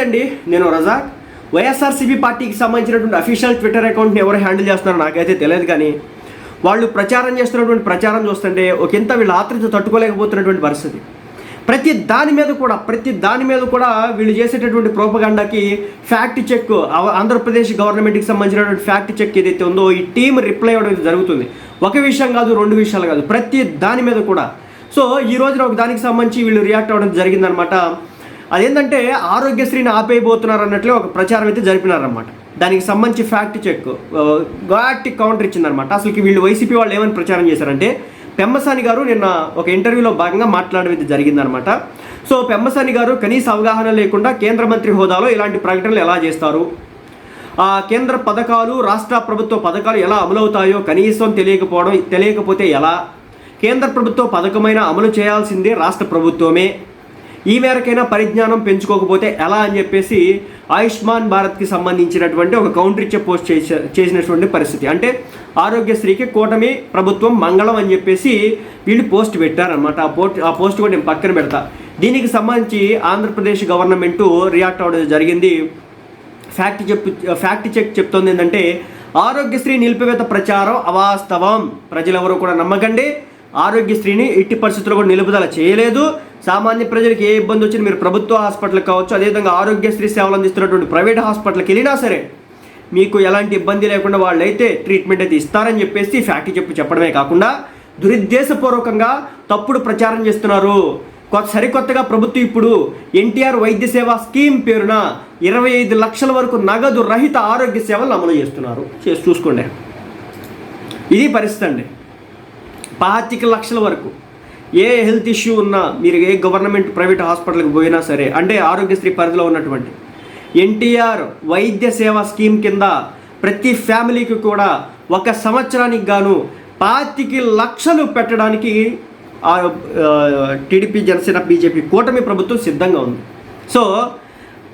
నమస్తే అండి నేను రజాక్. వైఎస్ఆర్సీపీ పార్టీకి సంబంధించినటువంటి అఫీషియల్ ట్విట్టర్ అకౌంట్ని ఎవరు హ్యాండిల్ చేస్తున్నారో నాకైతే తెలియదు కానీ వాళ్ళు ప్రచారం చేస్తున్నటువంటి ప్రచారం చూస్తుంటే ఒకంత వీళ్ళు ఆత్రిత తట్టుకోలేకపోతున్నటువంటి పరిస్థితి. ప్రతి దాని మీద కూడా ప్రతి దాని మీద కూడా వీళ్ళు చేసేటటువంటి ప్రోపగండాకి ఫ్యాక్ట్ చెక్ ఆంధ్రప్రదేశ్ గవర్నమెంట్కి సంబంధించినటువంటి ఫ్యాక్ట్ చెక్ ఏదైతే ఉందో ఈ టీం రిప్లై అవ్వడం జరుగుతుంది. ఒక విషయం కాదు రెండు విషయాలు కాదు ప్రతి దాని మీద కూడా. సో ఈ రోజున ఒక దానికి సంబంధించి వీళ్ళు రియాక్ట్ అవ్వడం జరిగిందనమాట. అదేంటంటే ఆరోగ్యశ్రీని ఆపేయబోతున్నారు అన్నట్లే ఒక ప్రచారం అయితే జరిపినారనమాట దానికి సంబంధించి ఫ్యాక్ట్ చెక్ గాటి కౌంటర్ ఇచ్చిందనమాట అసలుకి వీళ్ళు వైసీపీ వాళ్ళు ఏమని ప్రచారం చేశారంటే పెమ్మసాని గారు నిన్న ఒక ఇంటర్వ్యూలో భాగంగా మాట్లాడడం అయితే జరిగిందనమాట సో పెమ్మసాని గారు కనీస అవగాహన లేకుండా కేంద్ర మంత్రి హోదాలో ఇలాంటి ప్రకటనలు ఎలా చేస్తారు? ఆ కేంద్ర పథకాలు రాష్ట్ర ప్రభుత్వ పథకాలు ఎలా అమలవుతాయో కనీసం తెలియకపోవడం తెలియకపోతే ఎలా? కేంద్ర ప్రభుత్వ పథకమైన అమలు చేయాల్సిందే రాష్ట్ర ప్రభుత్వమే. ఈ మేరకైనా పరిజ్ఞానం పెంచుకోకపోతే ఎలా అని చెప్పేసి ఆయుష్మాన్ భారత్కి సంబంధించినటువంటి ఒక కౌంటర్ ఇచ్చే పోస్ట్ చేసే చేసినటువంటి పరిస్థితి. అంటే ఆరోగ్యశ్రీకి కూటమి ప్రభుత్వం మంగళం అని చెప్పేసి వీళ్ళు పోస్ట్ పెట్టారనమాట ఆ పోస్ట్ ఆ పోస్ట్ కూడా నేను పక్కన పెడతా. దీనికి సంబంధించి ఆంధ్రప్రదేశ్ గవర్నమెంటు రియాక్ట్ అవ్వడం జరిగింది. ఫ్యాక్ట్ చెప్పు ఫ్యాక్ట్ చెక్ చెప్తోంది ఏంటంటే ఆరోగ్యశ్రీ నిలిపివేత ప్రచారం అవాస్తవం. ప్రజలెవరూ కూడా నమ్మకండి. ఆరోగ్యశ్రీని ఎట్టి పరిస్థితుల్లో కూడా నిలుపుదల చేయలేదు. సామాన్య ప్రజలకు ఏ ఇబ్బంది వచ్చినా మీరు ప్రభుత్వ హాస్పిటల్ కావచ్చు అదేవిధంగా ఆరోగ్యశ్రీ సేవలు అందిస్తున్నటువంటి ప్రైవేట్ హాస్పిటల్కి వెళ్ళినా సరే మీకు ఎలాంటి ఇబ్బంది లేకుండా వాళ్ళైతే ట్రీట్మెంట్ అయితే ఇస్తారని చెప్పేసి ఫ్యాక్ట్ చెప్పి చెప్పడమే కాకుండా దురుద్దేశపూర్వకంగా తప్పుడు ప్రచారం చేస్తున్నారు. కొత్త సరికొత్తగా ప్రభుత్వం ఇప్పుడు ఎన్టీఆర్ వైద్య సేవ స్కీమ్ పేరున ఇరవై ఐదు లక్షల వరకు నగదు రహిత ఆరోగ్య సేవలను అమలు చేస్తున్నారు. చేసి చూసుకోండి. ఇది పరిస్థితి అండి. పాతిక లక్షల వరకు ఏ హెల్త్ ఇష్యూ ఉన్నా మీరు ఏ గవర్నమెంట్ ప్రైవేట్ హాస్పిటల్కి పోయినా సరే అంటే ఆరోగ్యశ్రీ పరిధిలో ఉన్నటువంటి ఎన్టీఆర్ వైద్య సేవ స్కీమ్ కింద ప్రతి ఫ్యామిలీకి కూడా ఒక సంవత్సరానికి గాను పాతికి లక్షలు పెట్టడానికి టీడీపీ జనసేన బీజేపీ కూటమి ప్రభుత్వం సిద్ధంగా ఉంది. సో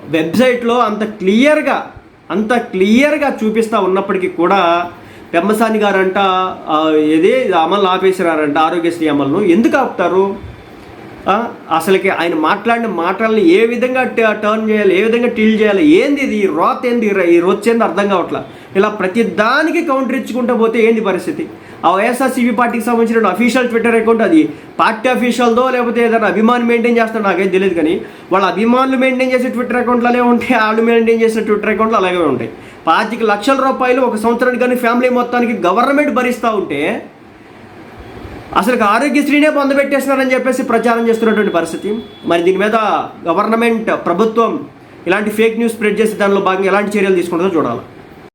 వెబ్సైట్లో అంత క్లియర్గా అంత క్లియర్గా చూపిస్తూ ఉన్నప్పటికీ కూడా పెమ్మసాని గారంట ఏదే ఏది అమలు ఆపేసినారంట ఆరోగ్యశ్రీ అమలును. ఎందుకు ఆపుతారు? అసలుకి ఆయన మాట్లాడిన మాటల్ని ఏ విధంగా టర్న్ చేయాలి ఏ విధంగా టీల్ చేయాలి ఏంది ఇది? ఈ రోత్ ఏంది? ఈ రొచ్చేంది ఈ అర్థం కావట్లా? ఇలా ప్రతి దానికి కౌంటర్ ఇచ్చుకుంటూ పోతే ఏంది పరిస్థితి? ఆ వైఎస్ఆర్సీపీ పార్టీకి సంబంధించిన అఫీషియల్ ట్విట్టర్ అకౌంట్ అది. పార్టీ అఫీషియల్దో లేకపోతే ఏదైనా అభిమాని మెయింటైన్ చేస్తాడో నాకేం తెలియదు కానీ వాళ్ళ అభిమానులు మెయింటైన్ చేసే ట్విట్టర్ అకౌంట్లు అలాగే ఉంటాయి వాళ్ళు మెయింటైన్ చేసే ట్విట్టర్ అకౌంట్లు అలాగే ఉంటాయి. పాతిక లక్షల రూపాయలు ఒక సంవత్సరానికి కానీ ఫ్యామిలీ మొత్తానికి గవర్నమెంట్ భరిస్తూ ఉంటే అసలు ఆరోగ్యశ్రీనే పొందబెట్టేస్తున్నారని చెప్పేసి ప్రచారం చేస్తున్నటువంటి పరిస్థితి. మరి దీని మీద గవర్నమెంట్ ప్రభుత్వం ఇలాంటి ఫేక్ న్యూస్ స్ప్రెడ్ చేసి దానిలో భాగంగా ఎలాంటి చర్యలు తీసుకుంటుందో చూడాలి.